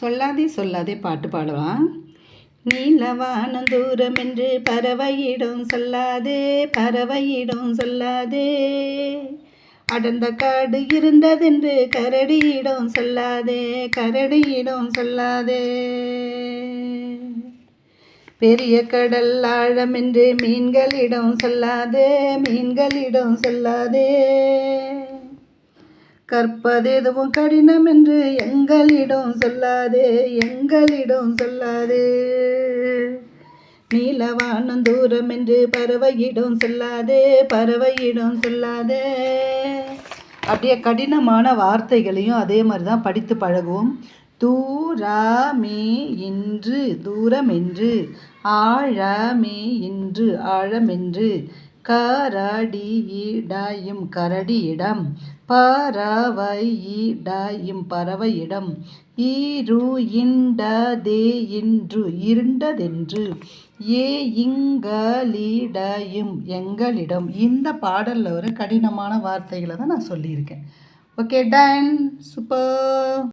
சொல்லாதே சொல்லாதே பாட்டு பாடுவான் நீலவானம் தூரம் என்று பறவையிடம் சொல்லாதே பறவையிடம் சொல்லாதே. அடர்ந்த காடு இருந்ததென்று கரடியிடம் சொல்லாதே கரடியிடம் சொல்லாதே. பெரிய கடல் ஆழம் என்று மீன்களிடம் சொல்லாதே மீன்களிடம் சொல்லாதே. கற்பதெதுவும் கடினம் என்று எங்களிடம் சொல்லாதே எங்களிடம் சொல்லாதே. நீலவானம் தூரம் என்று பறவையிடம் சொல்லாதே பறவையிடம் சொல்லாதே. அப்படியே கடினமான வார்த்தைகளையும் அதே மாதிரி தான் படித்து பழகுவோம். தூராமே இன்று தூரமென்று ஆழமே இன்று ஆழமென்று கரடியிடாயும் கரடியிடம் பறவையிடாயும் பறவையிடம் ஈரு இண்டதே இன்று இருண்டதென்று ஏ இங்களிடையும் எங்களிடம். இந்த பாடலில் ஒரு கடினமான வார்த்தைகளை தான் நான் சொல்லியிருக்கேன். Okay done super.